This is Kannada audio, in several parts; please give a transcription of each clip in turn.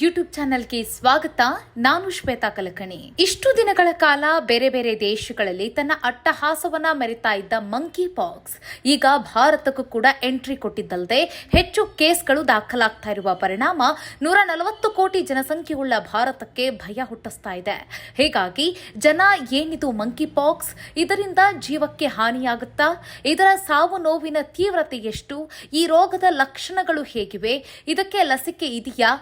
ಯೂಟ್ಯೂಬ್ ಚಾನೆಲ್ಗೆ ಸ್ವಾಗತ. ನಾನು ಶ್ವೇತಾ ಕಲಕಣಿ. ಇಷ್ಟು ದಿನಗಳ ಕಾಲ ಬೇರೆ ಬೇರೆ ದೇಶಗಳಲ್ಲಿ ತನ್ನ ಅಟ್ಟಹಾಸವನ್ನ ಮೆರಿತಾ ಇದ್ದ ಮಂಕಿ ಪಾಕ್ಸ್ ಈಗ ಭಾರತಕ್ಕೂ ಕೂಡ ಎಂಟ್ರಿ ಕೊಟ್ಟಿದ್ದಲ್ಲದೆ ಹೆಚ್ಚು ಕೇಸ್ಗಳು ದಾಖಲಾಗ್ತಾ ಇರುವ ಪರಿಣಾಮ ನೂರ ನಲವತ್ತು ಕೋಟಿ ಜನಸಂಖ್ಯೆಯುಳ್ಳ ಭಾರತಕ್ಕೆ ಭಯ ಹುಟ್ಟಿಸ್ತಾ ಇದೆ. ಹೀಗಾಗಿ ಜನ ಏನಿದು ಮಂಕಿ ಪಾಕ್ಸ್ ಇದರಿಂದ ಜೀವಕ್ಕೆ ಹಾನಿಯಾಗುತ್ತಾ? ಇದರ ಸಾವು ನೋವಿನ ತೀವ್ರತೆ ಎಷ್ಟು? ಈ ರೋಗದ ಲಕ್ಷಣಗಳು ಹೇಗಿವೆ? ಇದಕ್ಕೆ ಲಸಿಕೆ ಇದೆಯಾ?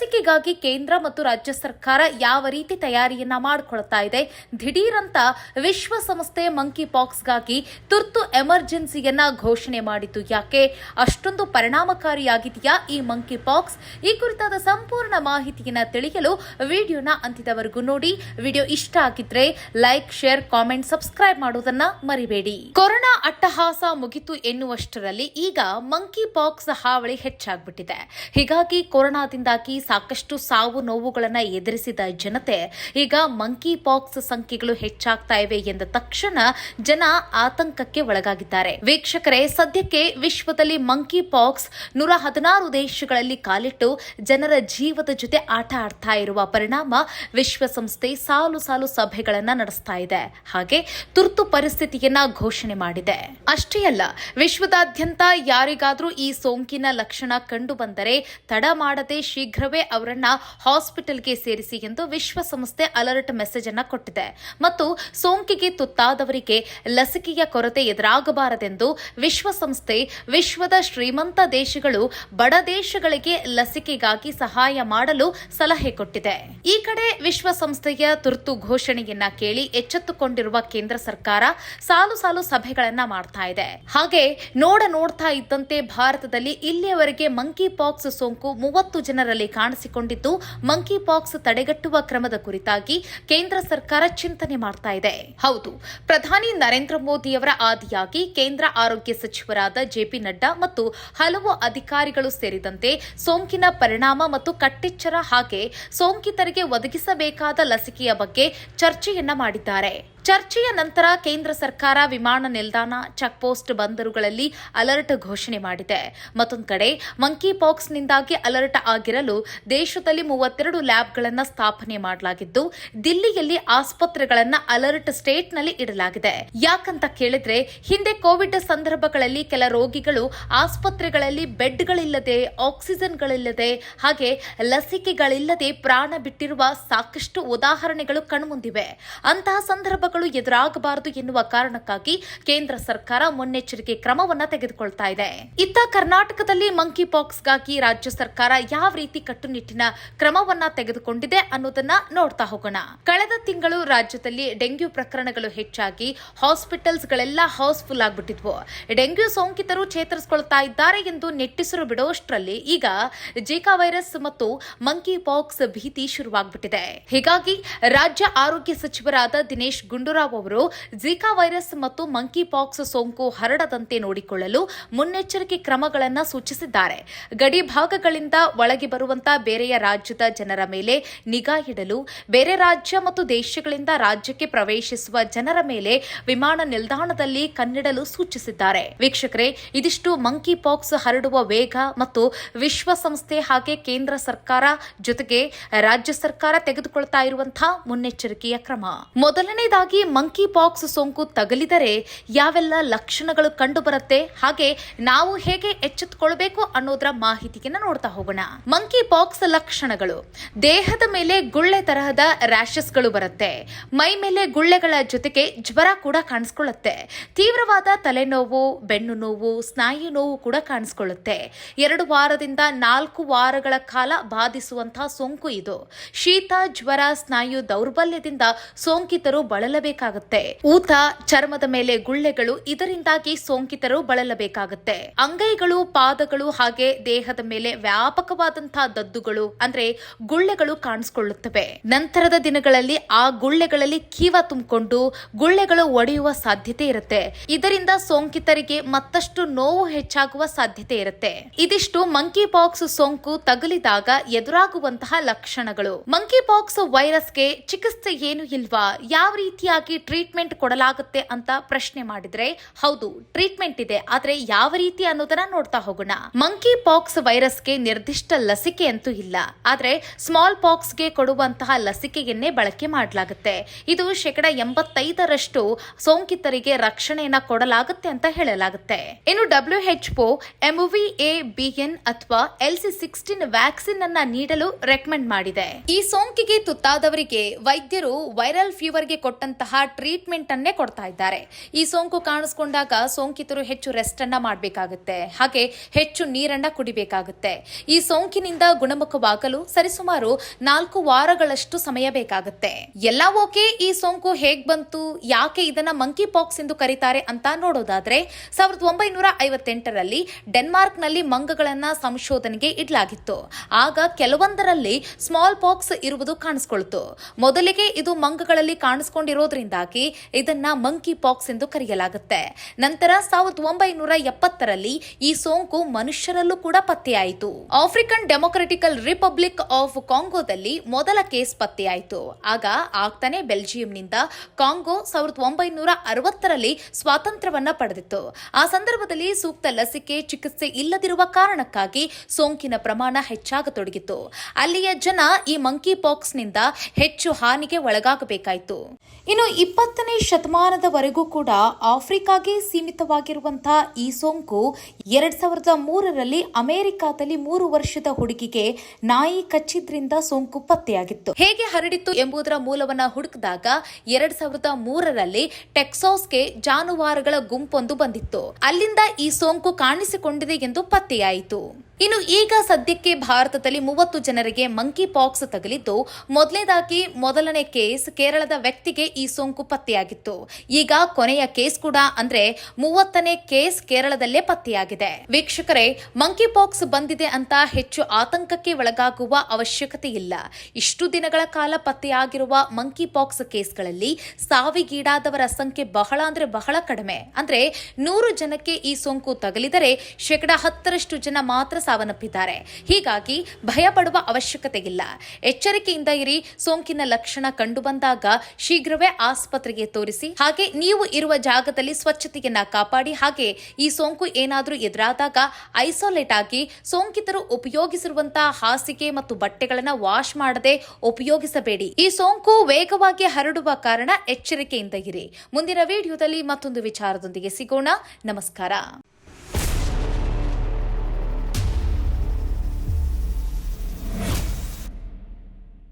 ಲಸಿಕೆಗಾಗಿ ಕೇಂದ್ರ ಮತ್ತು ರಾಜ್ಯ ಸರ್ಕಾರ ಯಾವ ರೀತಿ ತಯಾರಿಯನ್ನ ಮಾಡಿಕೊಳ್ತಾ ಇದೆ, ದಿಢೀರಂತ ವಿಶ್ವಸಂಸ್ಥೆ ಮಂಕಿ ಪಾಕ್ಸ್ಗಾಗಿ ತುರ್ತು ಎಮರ್ಜೆನ್ಸಿಯನ್ನ ಘೋಷಣೆ ಮಾಡಿತು ಯಾಕೆ, ಅಷ್ಟೊಂದು ಪರಿಣಾಮಕಾರಿಯಾಗಿದೆಯಾ ಈ ಮಂಕಿ ಪಾಕ್ಸ್ ಈ ಕುರಿತಾದ ಸಂಪೂರ್ಣ ಮಾಹಿತಿಯನ್ನ ತಿಳಿಯಲು ವಿಡಿಯೋನ ಅಂತ್ಯದವರೆಗೂ ನೋಡಿ. ವಿಡಿಯೋ ಇಷ್ಟ ಆಗಿದ್ರೆ ಲೈಕ್ ಶೇರ್ ಕಾಮೆಂಟ್ ಸಬ್ಸ್ಕ್ರೈಬ್ ಮಾಡೋದನ್ನ ಮರಿಬೇಡಿ. ಕೊರೋನಾ ಅಟ್ಟಹಾಸ ಮುಗಿತು ಎನ್ನುವಷ್ಟರಲ್ಲಿ ಈಗ ಮಂಕಿ ಪಾಕ್ಸ್ ಹಾವಳಿ ಹೆಚ್ಚಾಗ್ಬಿಟ್ಟಿದೆ. ಹೀಗಾಗಿ ಕೊರೋನಾದಿಂದಾಗಿ ಸಾಕಷ್ಟು ಸಾವು ನೋವುಗಳನ್ನ ಎದುರಿಸಿದ ಜನತೆ ಈಗ ಮಂಕಿ ಪಾಕ್ಸ್ ಸಂಖ್ಯೆಗಳು ಹೆಚ್ಚಾಗ್ತಾ ಇವೆ ಎಂದ ತಕ್ಷಣ ಜನ ಆತಂಕಕ್ಕೆ ಒಳಗಾಗಿದ್ದಾರೆ. ವೀಕ್ಷಕರೇ, ಸದ್ಯಕ್ಕೆ ವಿಶ್ವದಲ್ಲಿ ಮಂಕಿ ಪಾಕ್ಸ್ ನೂರ ಹದಿನಾರು ದೇಶಗಳಲ್ಲಿ ಕಾಲಿಟ್ಟು ಜನರ ಜೀವದ ಜೊತೆ ಆಟ ಆಡ್ತಾ ಇರುವ ಪರಿಣಾಮ ವಿಶ್ವಸಂಸ್ಥೆ ಸಾಲು ಸಾಲು ಸಭೆಗಳನ್ನ ನಡೆಸ್ತಾ ಇದೆ. ಹಾಗೆ ತುರ್ತು ಪರಿಸ್ಥಿತಿಯನ್ನ ಘೋಷಣೆ ಮಾಡಿದೆ. ಅಷ್ಟೇ ಅಲ್ಲ, ವಿಶ್ವದಾದ್ಯಂತ ಯಾರಿಗಾದ್ರೂ ಈ ಸೋಂಕಿನ ಲಕ್ಷಣ ಕಂಡು ಬಂದರೆ ತಡ ಮಾಡದೆ ಶೀಘ್ರವೇ ಅವರನ್ನ ಹಾಸ್ಪಿಟಲ್ಗೆ ಸೇರಿಸಿ ಎಂದು ವಿಶ್ವಸಂಸ್ಥೆ ಅಲರ್ಟ್ ಮೆಸೇಜ್ ಅನ್ನ ಕೊಟ್ಟಿದೆ. ಮತ್ತು ಸೋಂಕಿಗೆ ತುತ್ತಾದವರಿಗೆ ಲಸಿಕೆಯ ಕೊರತೆ ಎದುರಾಗಬಾರದೆಂದು ವಿಶ್ವಸಂಸ್ಥೆ, ವಿಶ್ವದ ಶ್ರೀಮಂತ ದೇಶಗಳು ಬಡ ದೇಶಗಳಿಗೆ ಲಸಿಕೆಗಾಗಿ ಸಹಾಯ ಮಾಡಲು ಸಲಹೆ ಕೊಟ್ಟಿದೆ. ಈ ಕಡೆ ವಿಶ್ವಸಂಸ್ಥೆಯ ತುರ್ತು ಘೋಷಣೆಯನ್ನ ಕೇಳಿ ಎಚ್ಚೆತ್ತುಕೊಂಡಿರುವ ಕೇಂದ್ರ ಸರ್ಕಾರ ಸಾಲು ಸಾಲು ಸಭೆಗಳನ್ನ ಮಾಡ್ತಾ ಇದೆ. ಹಾಗೆ ನೋಡ ನೋಡ್ತಾ ಇದ್ದಂತೆ ಭಾರತದಲ್ಲಿ ಇಲ್ಲಿಯವರೆಗೆ ಮಂಕಿ ಪಾಕ್ಸ್ ಸೋಂಕು ಮೂವತ್ತು ಜನರಲ್ಲಿ ಕಾಣಿಸಿಕೊಂಡಿದ್ದು. ಮಂಕಿ ಪಾಕ್ಸ್ ತಡೆಗಟ್ಟುವ ಕ್ರಮದ ಕುರಿತಾಗಿ ಕೇಂದ್ರ ಸರ್ಕಾರ ಚಿಂತನೆ ಮಾಡ್ತಾ ಇದೆ. ಹೌದು, ಪ್ರಧಾನಿ ನರೇಂದ್ರ ಮೋದಿಯವರ ಆದಿಯಾಗಿ ಕೇಂದ್ರ ಆರೋಗ್ಯ ಸಚಿವರಾದ ಜೆಪಿ ನಡ್ಡಾ ಮತ್ತು ಹಲವು ಅಧಿಕಾರಿಗಳು ಸೇರಿದಂತೆ ಸೋಂಕಿನ ಪರಿಣಾಮ ಮತ್ತು ಕಟ್ಟೆಚ್ಚರ ಹಾಗೆ ಸೋಂಕಿತರಿಗೆ ಒದಗಿಸಬೇಕಾದ ಲಸಿಕೆಯ ಬಗ್ಗೆ ಚರ್ಚೆಯನ್ನ ಮಾಡಿದ್ದಾರೆ. ಚರ್ಚೆಯ ನಂತರ ಕೇಂದ್ರ ಸರ್ಕಾರ ವಿಮಾನ ನಿಲ್ದಾಣ, ಚೆಕ್ಪೋಸ್ಟ್ ಬಂದರುಗಳಲ್ಲಿ ಅಲರ್ಟ್ ಘೋಷಣೆ ಮಾಡಿದೆ. ಮತ್ತೊಂದು ಕಡೆ ಮಂಕಿ ಪಾಕ್ಸ್ನಿಂದಾಗಿ ಅಲರ್ಟ್ ಆಗಿರಲು ದೇಶದಲ್ಲಿ ಮೂವತ್ತೆರಡು ಲ್ಯಾಬ್ಗಳನ್ನು ಸ್ಥಾಪನೆ ಮಾಡಲಾಗಿದ್ದು, ದಿಲ್ಲಿಯಲ್ಲಿ ಆಸ್ಪತ್ರೆಗಳನ್ನು ಅಲರ್ಟ್ ಸ್ಟೇಟ್ನಲ್ಲಿ ಇಡಲಾಗಿದೆ. ಯಾಕಂತ ಕೇಳಿದ್ರೆ, ಹಿಂದೆ ಕೋವಿಡ್ ಸಂದರ್ಭಗಳಲ್ಲಿ ಕೆಲ ರೋಗಿಗಳು ಆಸ್ಪತ್ರೆಗಳಲ್ಲಿ ಬೆಡ್ಗಳಿಲ್ಲದೆ, ಆಕ್ಸಿಜನ್ಗಳಿಲ್ಲದೆ, ಹಾಗೆ ಲಸಿಕೆಗಳಿಲ್ಲದೆ ಪ್ರಾಣ ಬಿಟ್ಟಿರುವ ಸಾಕಷ್ಟು ಉದಾಹರಣೆಗಳು ಕಣ್ಮುಂದಿವೆ. ಅಂತಹ ಸಂದರ್ಭಗಳು ಎದುರಾಗಬಾರದು ಎನ್ನುವ ಕಾರಣಕ್ಕಾಗಿ ಕೇಂದ್ರ ಸರ್ಕಾರ ಮುನ್ನೆಚ್ಚರಿಕೆ ಕ್ರಮವನ್ನ ತೆಗೆದುಕೊಳ್ತಾ ಇದೆ. ಇತ್ತ ಕರ್ನಾಟಕದಲ್ಲಿ ಮಂಕಿ ಪಾಕ್ಸ್ಗಾಗಿ ರಾಜ್ಯ ಸರ್ಕಾರ ಯಾವ ರೀತಿ ಕಟ್ಟುನಿಟ್ಟಿನ ಕ್ರಮವನ್ನ ತೆಗೆದುಕೊಂಡಿದೆ ಅನ್ನೋದನ್ನ ನೋಡ್ತಾ ಹೋಗೋಣ. ಕಳೆದ ತಿಂಗಳು ರಾಜ್ಯದಲ್ಲಿ ಡೆಂಗ್ಯೂ ಪ್ರಕರಣಗಳು ಹೆಚ್ಚಾಗಿ ಹಾಸ್ಪಿಟಲ್ಸ್ಗಳೆಲ್ಲ ಹೌಸ್ಫುಲ್ ಆಗ್ಬಿಟ್ಟಿದ್ವು. ಡೆಂಗ್ಯೂ ಸೋಂಕಿತರು ಚೇತರಿಸಿಕೊಳ್ತಾ ಇದ್ದಾರೆ ಎಂದು ನೆಟ್ಟಿಸರು ಬಿಡುವಷ್ಟರಲ್ಲಿ ಈಗ ಜೀಕಾ ವೈರಸ್ ಮತ್ತು ಮಂಕಿ ಪಾಕ್ಸ್ ಭೀತಿ ಶುರುವಾಗ್ಬಿಟ್ಟಿದೆ. ಹೀಗಾಗಿ ರಾಜ್ಯ ಆರೋಗ್ಯ ಸಚಿವರಾದ ದಿನೇಶ್ ಗುಂಡೂರಾವ್ ಅವರು ಜಿಕಾ ವೈರಸ್ ಮತ್ತು ಮಂಕಿ ಪಾಕ್ಸ್ ಸೋಂಕು ಹರಡದಂತೆ ನೋಡಿಕೊಳ್ಳಲು ಮುನ್ನೆಚ್ಚರಿಕೆ ಕ್ರಮಗಳನ್ನು ಸೂಚಿಸಿದ್ದಾರೆ. ಗಡಿ ಭಾಗಗಳಿಂದ ಒಳಗೆ ಬರುವಂತ ಬೇರೆಯ ರಾಜ್ಯದ ಜನರ ಮೇಲೆ ನಿಗಾ ಇಡಲು, ಬೇರೆ ರಾಜ್ಯ ಮತ್ತು ದೇಶಗಳಿಂದ ರಾಜ್ಯಕ್ಕೆ ಪ್ರವೇಶಿಸುವ ಜನರ ಮೇಲೆ ವಿಮಾನ ನಿಲ್ದಾಣದಲ್ಲಿ ಕಣ್ಣಿಡಲು ಸೂಚಿಸಿದ್ದಾರೆ. ವೀಕ್ಷಕರೇ, ಇದಿಷ್ಟು ಮಂಕಿ ಪಾಕ್ಸ್ ಹರಡುವ ವೇಗ ಮತ್ತು ವಿಶ್ವಸಂಸ್ಥೆ ಹಾಗೆ ಕೇಂದ್ರ ಸರ್ಕಾರ ಜೊತೆಗೆ ರಾಜ್ಯ ಸರ್ಕಾರ ತೆಗೆದುಕೊಳ್ತಾ ಇರುವಂತಹ ಮುನ್ನೆಚ್ಚರಿಕೆಯ ಕ್ರಮ. ಮೊದಲನೇದಾಗಿ ಮಂಕಿ ಪಾಕ್ಸ್ ಸೋಂಕು ತಗಲಿದರೆ ಯಾವೆಲ್ಲ ಲಕ್ಷಣಗಳು ಕಂಡು ಬರುತ್ತೆ ಹಾಗೆ ನಾವು ಹೇಗೆ ಎಚ್ಚೆತ್ತುಕೊಳ್ಬೇಕು ಅನ್ನೋದರ ಮಾಹಿತಿಯನ್ನು ನೋಡ್ತಾ ಹೋಗೋಣ. ಮಂಕಿ ಪಾಕ್ಸ್ ಲಕ್ಷಣಗಳು. ದೇಹದ ಮೇಲೆ ಗುಳ್ಳೆ ತರಹದ ರ್ಯಾಷಸ್ಗಳು ಬರುತ್ತೆ. ಮೈ ಮೇಲೆ ಗುಳ್ಳೆಗಳ ಜೊತೆಗೆ ಜ್ವರ ಕೂಡ ಕಾಣಿಸ್ಕೊಳ್ಳುತ್ತೆ. ತೀವ್ರವಾದ ತಲೆನೋವು, ಬೆನ್ನು ನೋವು, ಸ್ನಾಯು ನೋವು ಕೂಡ ಕಾಣಿಸ್ಕೊಳ್ಳುತ್ತೆ. ಎರಡು ವಾರದಿಂದ ನಾಲ್ಕು ವಾರಗಳ ಕಾಲ ಬಾಧಿಸುವಂತಹ ಸೋಂಕು ಇದು. ಶೀತ, ಜ್ವರ, ಸ್ನಾಯು ದೌರ್ಬಲ್ಯದಿಂದ ಸೋಂಕಿತರು ಬಳಲಬೇಕಾಗುತ್ತೆ. ಊತ, ಚರ್ಮದ ಮೇಲೆ ಗುಳ್ಳೆಗಳು ಇದರಿಂದಾಗಿ ಸೋಂಕಿತರು ಬಳಲಬೇಕಾಗುತ್ತೆ. ಅಂಗೈಗಳು, ಪಾದಗಳು ಹಾಗೆ ದೇಹದ ಮೇಲೆ ವ್ಯಾಪಕವಾದಂತಹ ದದ್ದುಗಳು, ಅಂದ್ರೆ ಗುಳ್ಳೆಗಳು ಕಾಣಿಸಿಕೊಳ್ಳುತ್ತವೆ. ನಂತರದ ದಿನಗಳಲ್ಲಿ ಆ ಗುಳ್ಳೆಗಳಲ್ಲಿ ಕೀವ ತುಂಬಿಕೊಂಡು ಗುಳ್ಳೆಗಳು ಒಡೆಯುವ ಸಾಧ್ಯತೆ ಇರುತ್ತೆ. ಇದರಿಂದ ಸೋಂಕಿತರಿಗೆ ಮತ್ತಷ್ಟು ನೋವು ಹೆಚ್ಚಾಗುವ ಸಾಧ್ಯತೆ ಇರುತ್ತೆ. ಇದಿಷ್ಟು ಮಂಕಿ ಪಾಕ್ಸ್ ಸೋಂಕು ತಗುಲಿದಾಗ ಎದುರಾಗುವಂತಹ ಲಕ್ಷಣಗಳು. ಮಂಕಿ ಪಾಕ್ಸ್ ವೈರಸ್ಗೆ ಚಿಕಿತ್ಸೆ ಏನು ಇಲ್ವಾ? ಯಾವ ರೀತಿಯ ರೀತಿಯಾಗಿ ಟ್ರೀಟ್ಮೆಂಟ್ ಕೊಡಲಾಗುತ್ತೆ ಅಂತ ಪ್ರಶ್ನೆ ಮಾಡಿದ್ರೆ, ಹೌದು ಟ್ರೀಟ್ಮೆಂಟ್ ಇದೆ, ಆದ್ರೆ ಯಾವ ರೀತಿ ಅನ್ನೋದನ್ನ ನೋಡ್ತಾ ಹೋಗೋಣ. ಮಂಕಿ ಪಾಕ್ಸ್ ವೈರಸ್ಗೆ ನಿರ್ದಿಷ್ಟ ಲಸಿಕೆ ಅಂತೂ ಇಲ್ಲ. ಆದ್ರೆ ಸ್ಮಾಲ್ ಪಾಕ್ಸ್ಗೆ ಕೊಡುವಂತಹ ಲಸಿಕೆಯನ್ನೇ ಬಳಕೆ ಮಾಡಲಾಗುತ್ತೆ. ಇದು ಶೇಕಡ ಎಂಬತ್ತೈದರಷ್ಟು ಸೋಂಕಿತರಿಗೆ ರಕ್ಷಣೆಯನ್ನ ಕೊಡಲಾಗುತ್ತೆ ಅಂತ ಹೇಳಲಾಗುತ್ತೆ. ಇನ್ನು W H O A BN ಅಥವಾ ಎಲ್ ಸಿ ಸಿಕ್ಸ್ಟೀನ್ ವ್ಯಾಕ್ಸಿನ್ ಅನ್ನ ನೀಡಲು ರೆಕಮೆಂಡ್ ಮಾಡಿದೆ. ಈ ಸೋಂಕಿಗೆ ತುತ್ತಾದವರಿಗೆ ವೈದ್ಯರು ವೈರಲ್ ಫೀವರ್ಗೆ ಕೊಟ್ಟಂತಹ ಟ್ರೀಟ್ಮೆಂಟ್ ಅನ್ನೇ ಕೊಡ್ತಾ ಇದ್ದಾರೆ. ಈ ಸೋಂಕು ಕಾಣಿಸ್ಕೊಂಡಾಗ ಸೋಂಕಿತರು ಹೆಚ್ಚು ರೆಸ್ಟ್ ಅನ್ನ ಮಾಡಬೇಕಾಗುತ್ತೆ. ಹಾಗೆ ಹೆಚ್ಚು ನೀರನ್ನ ಕುಡಿಬೇಕಾಗುತ್ತೆ. ಈ ಸೋಂಕಿನಿಂದ ಗುಣಮುಖವಾಗಲು ಸರಿಸುಮಾರು ನಾಲ್ಕು ವಾರಗಳಷ್ಟು ಸಮಯ ಬೇಕಾಗುತ್ತೆ. ಎಲ್ಲ ಓಕೆ? ಈ ಸೋಂಕು ಹೇಗ್ ಬಂತು? ಯಾಕೆ ಇದನ್ನ ಮಂಕಿ ಪಾಕ್ಸ್ ಎಂದು ಕರೀತಾರೆ ಅಂತ ನೋಡೋದಾದ್ರೆ, ಸಾವಿರದ ಒಂಬೈನೂರ ಐವತ್ತೆಂಟರಲ್ಲಿ ಡೆನ್ಮಾರ್ಕ್ನಲ್ಲಿ ಮಂಗಗಳನ್ನ ಸಂಶೋಧನೆಗೆ ಇಡಲಾಗಿತ್ತು. ಆಗ ಕೆಲವೊಂದರಲ್ಲಿ ಸ್ಮಾಲ್ ಪಾಕ್ಸ್ ಇರುವುದು ಕಾಣಿಸ್ಕೊಳ್ತು. ಮೊದಲಿಗೆ ಇದು ಮಂಗಗಳಲ್ಲಿ ಕಾಣಿಸ್ಕೊಂಡಿರೋದ್ರಿಂದಾಗಿ ಇದನ್ನ ಮಂಕಿ ಪಾಕ್ಸ್ ಎಂದು ಕರೆಯಲಾಗುತ್ತೆ. ನಂತರ ಸಾವಿರದ ಒಂಬೈನೂರ ಎಪ್ಪತ್ತರಲ್ಲಿ ಈ ಸೋಂಕು ಮನುಷ್ಯರಲ್ಲೂ ಕೂಡ ಪತ್ತೆಯಾಯಿತು. ಆಫ್ರಿಕನ್ ಡೆಮೊಕ್ರೆಟಿಕಲ್ ರಿಪಬ್ಲಿಕ್ ಆಫ್ ಕಾಂಗೋದಲ್ಲಿ ಮೊದಲ ಕೇಸ್ ಪತ್ತೆಯಾಯಿತು. ಆಗ ಆಗ್ತಾನೆ ಬೆಲ್ಜಿಯಂನಿಂದ ಕಾಂಗೋ ಸಾವಿರದ ಒಂಬೈನೂರ ಅರವತ್ತರಲ್ಲಿ ಸ್ವಾತಂತ್ರ್ಯವನ್ನ ಪಡೆದಿತ್ತು. ಆ ಸಂದರ್ಭದಲ್ಲಿ ಸೂಕ್ತ ಲಸಿಕೆ ಚಿಕಿತ್ಸೆ ಇಲ್ಲದಿರುವ ಕಾರಣಕ್ಕಾಗಿ ಸೋಂಕಿನ ಪ್ರಮಾಣ ಹೆಚ್ಚಾಗತೊಡಗಿತು ಅಲ್ಲಿಯ ಜನ ಈ ಮಂಕಿ ಪಾಕ್ಸ್ನಿಂದ ಹೆಚ್ಚು ಹಾನಿಗೆ ಒಳಗಾಗಬೇಕಾಯಿತು. ಇನ್ನು ಇಪ್ಪತ್ತನೇ ಶತಮಾನದವರೆಗೂ ಕೂಡ ಆಫ್ರಿಕಾಗೆ ಸೀಮಿತವಾಗಿರುವಂತಹ ಈ ಸೋಂಕು ಎರಡ್ ಸಾವಿರದ ಮೂರರಲ್ಲಿ ಅಮೆರಿಕಾದಲ್ಲಿ ಮೂರು ವರ್ಷದ ಹುಡುಗಿಗೆ ನಾಯಿ ಕಚ್ಚಿದ್ರಿಂದ ಸೋಂಕು ಪತ್ತೆಯಾಗಿತ್ತು. ಹೇಗೆ ಹರಡಿತ್ತು ಎಂಬುದರ ಮೂಲವನ್ನ ಹುಡುಕಿದಾಗ ಎರಡ್ ಸಾವಿರದ ಮೂರರಲ್ಲಿ ಟೆಕ್ಸಾಸ್ಗೆ ಜಾನುವಾರುಗಳ ಗುಂಪೊಂದು ಬಂದಿತ್ತು. ಅಲ್ಲಿಂದ ಈ ಸೋಂಕು ಕಾಣಿಸಿಕೊಂಡಿದೆ ಎಂದು ಪತ್ತೆಯಾಯಿತು. ಇನ್ನು ಈಗ ಸದ್ಯಕ್ಕೆ ಭಾರತದಲ್ಲಿ ಮೂವತ್ತು ಜನರಿಗೆ ಮಂಕಿ ಪಾಕ್ಸ್ ತಗಲಿದ್ದು ಮೊದಲನೇದಾಗಿ ಮೊದಲನೇ ಕೇಸ್ ಕೇರಳದ ವ್ಯಕ್ತಿಗೆ ಈ ಸೋಂಕು ಪತ್ತೆಯಾಗಿತ್ತು. ಈಗ ಕೊನೆಯ ಕೇಸ್ ಕೂಡ ಅಂದ್ರೆ ಮೂವತ್ತನೇ ಕೇಸ್ ಕೇರಳದಲ್ಲೇ ಪತ್ತೆಯಾಗಿದೆ. ವೀಕ್ಷಕರೇ ಮಂಕಿ ಪಾಕ್ಸ್ ಬಂದಿದೆ ಅಂತ ಹೆಚ್ಚು ಆತಂಕಕ್ಕೆ ಒಳಗಾಗುವ ಅವಶ್ಯಕತೆ ಇಲ್ಲ. ಇಷ್ಟು ದಿನಗಳ ಕಾಲ ಪತ್ತೆಯಾಗಿರುವ ಮಂಕಿ ಪಾಕ್ಸ್ ಕೇಸ್ಗಳಲ್ಲಿ ಸಾವಿಗೀಡಾದವರ ಸಂಖ್ಯೆ ಬಹಳ ಅಂದ್ರೆ ಬಹಳ ಕಡಿಮೆ. ಅಂದ್ರೆ ನೂರು ಜನಕ್ಕೆ ಈ ಸೋಂಕು ತಗಲಿದರೆ ಶೇಕಡಾ ಹತ್ತರಷ್ಟು ಜನ ಮಾತ್ರ ಸಾವನ್ನಪ್ಪಿದ್ದಾರೆ. ಹೀಗಾಗಿ ಭಯ ಪಡುವ ಅವಶ್ಯಕತೆ ಇಲ್ಲ ಎಚ್ಚರಿಕೆಯಿಂದ ಇರಿ, ಸೋಂಕಿನ ಲಕ್ಷಣ ಕಂಡುಬಂದಾಗ ಶೀಘ್ರವೇ ಆಸ್ಪತ್ರೆಗೆ ತೋರಿಸಿ, ಹಾಗೆ ನೀವು ಇರುವ ಜಾಗದಲ್ಲಿ ಸ್ವಚ್ಛತೆಯನ್ನ ಕಾಪಾಡಿ, ಹಾಗೆ ಈ ಸೋಂಕು ಏನಾದರೂ ಎದುರಾದಾಗ ಐಸೋಲೇಟ್ ಆಗಿ ಸೋಂಕಿತರು ಉಪಯೋಗಿಸಿರುವಂತಹ ಹಾಸಿಗೆ ಮತ್ತು ಬಟ್ಟೆಗಳನ್ನು ವಾಶ್ ಮಾಡದೆ ಉಪಯೋಗಿಸಬೇಡಿ. ಈ ಸೋಂಕು ವೇಗವಾಗಿ ಹರಡುವ ಕಾರಣ ಎಚ್ಚರಿಕೆಯಿಂದ ಇರಿ. ಮುಂದಿನ ವಿಡಿಯೋದಲ್ಲಿ ಮತ್ತೊಂದು ವಿಚಾರದೊಂದಿಗೆ ಸಿಗೋಣ. ನಮಸ್ಕಾರ.